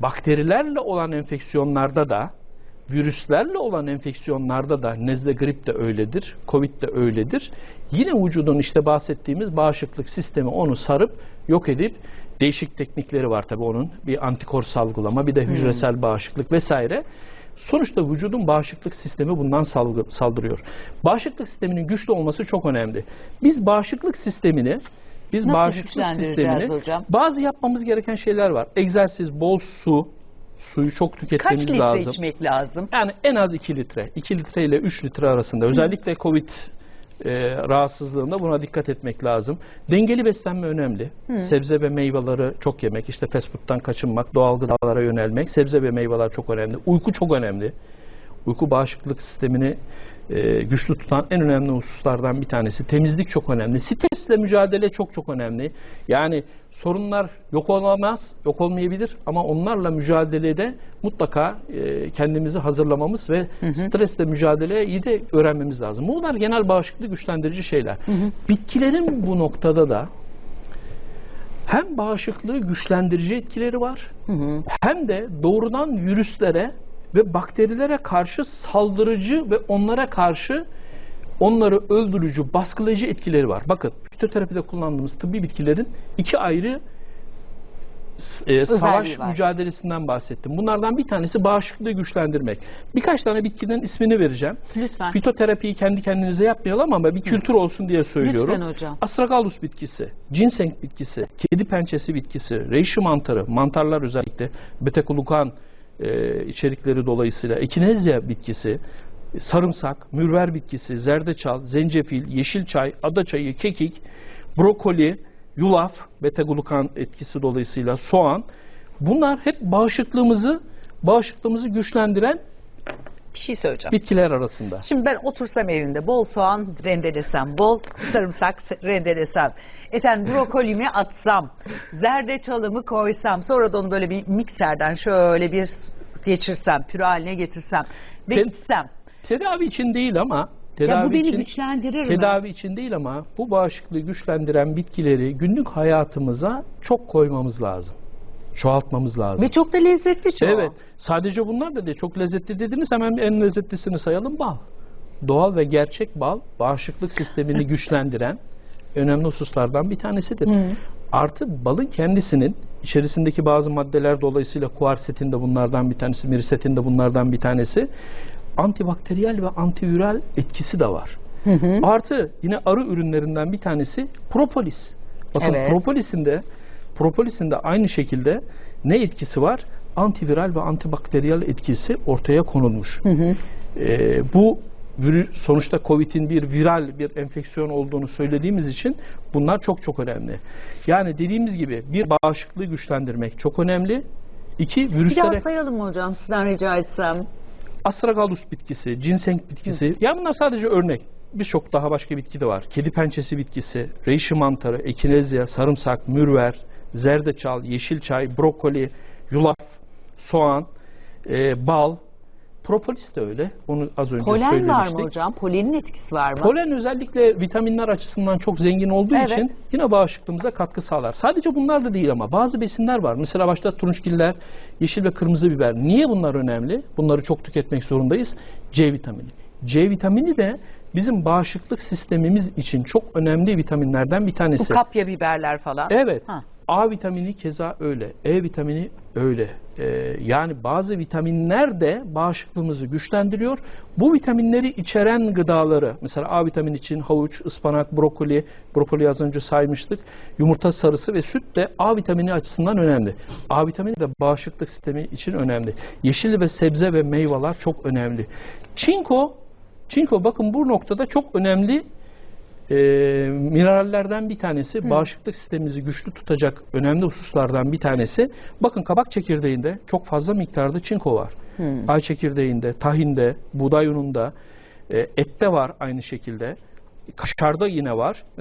bakterilerle olan enfeksiyonlarda da virüslerle olan enfeksiyonlarda da nezle grip de öyledir, covid de öyledir. Yine vücudun işte bahsettiğimiz bağışıklık sistemi onu sarıp yok edip değişik teknikleri var tabii onun. Bir antikor salgılama, bir de hücresel bağışıklık vesaire. Sonuçta vücudun bağışıklık sistemi bundan salgı- saldırıyor. Bağışıklık sisteminin güçlü olması çok önemli. Biz bağışıklık sistemini biz Nasıl bağışıklık sistemini hocam? bazı yapmamız gereken şeyler var. Egzersiz, bol su, suyu çok Kaç tüketmemiz litre lazım. içmek lazım? Yani en az 2 litre. 2 litre ile 3 litre arasında. Özellikle Covid e, rahatsızlığında buna dikkat etmek lazım. Dengeli beslenme önemli. Sebze ve meyveleri çok yemek. işte fast food'dan kaçınmak, doğal gıdalara yönelmek. Sebze ve meyveler çok önemli. Uyku çok önemli. Uyku bağışıklık sistemini e, güçlü tutan en önemli hususlardan bir tanesi. Temizlik çok önemli. Stresle mücadele çok çok önemli. Yani sorunlar yok olamaz, yok olmayabilir ama onlarla mücadelede mutlaka e, kendimizi hazırlamamız ve stresle mücadeleyi de öğrenmemiz lazım. Bunlar genel bağışıklığı güçlendirici şeyler. Bitkilerin bu noktada da hem bağışıklığı güçlendirici etkileri var hem de doğrudan virüslere ve bakterilere karşı saldırıcı ve onlara karşı onları öldürücü, baskılayıcı etkileri var. Bakın fitoterapide kullandığımız tıbbi bitkilerin iki ayrı e, savaş var. mücadelesinden bahsettim. Bunlardan bir tanesi bağışıklığı güçlendirmek. Birkaç tane bitkinin ismini vereceğim. Lütfen. Fitoterapiyi kendi kendinize yapmayalım ama bir kültür olsun diye söylüyorum. Lütfen hocam. Astragalus bitkisi, ginseng bitkisi, kedi pençesi bitkisi, reishi mantarı, mantarlar özellikle beta-glukan e, içerikleri dolayısıyla ekinezya bitkisi, sarımsak, mürver bitkisi, zerdeçal, zencefil, yeşil çay, ada çayı, kekik, brokoli, yulaf, beta-glukan etkisi dolayısıyla soğan. Bunlar hep bağışıklığımızı bağışıklığımızı güçlendiren Bir şey söyleyeceğim. bitkiler arasında. Şimdi ben otursam evimde bol soğan rendelesem, bol sarımsak rendelesem, efendim brokolimi atsam, zerdeçalımı koysam, sonra da onu böyle bir mikserden şöyle bir geçirsem, püre haline getirsem, bekitsem. Tedavi için değil ama tedavi Ya bu beni için güçlendirir mi? tedavi için değil ama bu bağışıklığı güçlendiren bitkileri günlük hayatımıza çok koymamız lazım. Çoğaltmamız lazım. Ve çok da lezzetli çoğu. Evet. Sadece bunlar da değil. Çok lezzetli dediniz hemen en lezzetlisini sayalım bal. Doğal ve gerçek bal bağışıklık sistemini güçlendiren önemli hususlardan bir tanesidir. Artı balın kendisinin içerisindeki bazı maddeler dolayısıyla kuarsetin de bunlardan bir tanesi, mirisetin de bunlardan bir tanesi antibakteriyel ve antiviral etkisi de var. Artı yine arı ürünlerinden bir tanesi propolis. Bakın Evet. propolisin de propolisin de aynı şekilde ne etkisi var? Antiviral ve antibakteriyel etkisi ortaya konulmuş. Ee, bu virü- sonuçta COVID'in bir viral bir enfeksiyon olduğunu söylediğimiz için bunlar çok çok önemli. Yani dediğimiz gibi bir bağışıklığı güçlendirmek çok önemli. İki Bir daha virüslere sayalım hocam sizden rica etsem. astragalus bitkisi, ginseng bitkisi. Ya bunlar sadece örnek. Birçok daha başka bitki de var. Kedi pençesi bitkisi, reishi mantarı, ekinezya, sarımsak, mürver, zerdeçal, yeşil çay, brokoli, yulaf, soğan, e, bal, propolis de öyle. Onu az önce Polen var söylemiştik. mı hocam? Polenin etkisi var mı? Polen özellikle vitaminler açısından çok zengin olduğu Evet. için yine bağışıklığımıza katkı sağlar. Sadece bunlar da değil ama bazı besinler var. Mesela başta turunçgiller, yeşil ve kırmızı biber. Niye bunlar önemli? Bunları çok tüketmek zorundayız. C vitamini. C vitamini de bizim bağışıklık sistemimiz için çok önemli vitaminlerden bir Bu tanesi. kapya biberler falan. Evet. Ha. A vitamini keza öyle. E vitamini öyle. Ee, yani bazı vitaminler de bağışıklığımızı güçlendiriyor. Bu vitaminleri içeren gıdaları, mesela A vitamini için havuç, ıspanak, brokoli, brokoli az önce saymıştık. Yumurta sarısı ve süt de A vitamini açısından önemli. A vitamini de bağışıklık sistemi için önemli. Yeşil ve sebze ve meyveler çok önemli. Çinko, çinko bakın bu noktada çok önemli e, minerallerden bir tanesi bağışıklık sistemimizi güçlü tutacak önemli hususlardan bir tanesi. Bakın kabak çekirdeğinde çok fazla miktarda çinko var. Ay çekirdeğinde, tahinde, buğday ununda, e, ette var aynı şekilde. Kaşarda yine var.